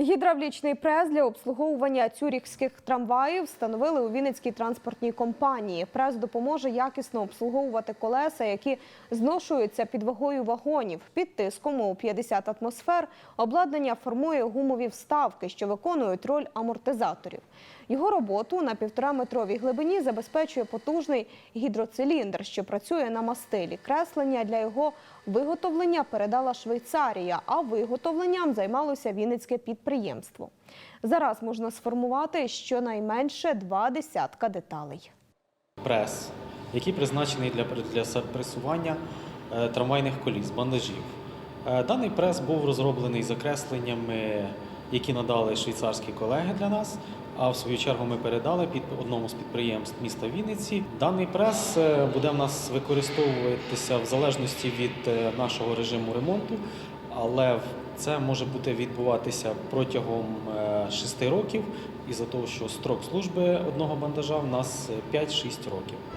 Гідравлічний прес для обслуговування цюріхських трамваїв встановили у Вінницькій транспортній компанії. Прес допоможе якісно обслуговувати колеса, які зношуються під вагою вагонів. Під тиском у 50 атмосфер обладнання формує гумові вставки, що виконують роль амортизаторів. Його роботу на півтораметровій глибині забезпечує потужний гідроциліндр, що працює на мастилі. Креслення для його виготовлення передала Швейцарія, а виготовленням займалося Вінницьке підприємство. Зараз можна сформувати щонайменше два десятка деталей. прес, який призначений для, для пресування е, трамвайних коліс, бандажів. Е, Даний прес був розроблений за кресленнями, які надали швейцарські колеги для нас. А в свою чергу ми передали під одному з підприємств міста Вінниці. Даний прес е, буде в нас використовуватися в залежності від нашого режиму ремонту, але це може бути відбуватися протягом 6 років, із-за того, що строк служби одного бандажа в нас е, 5-6 років.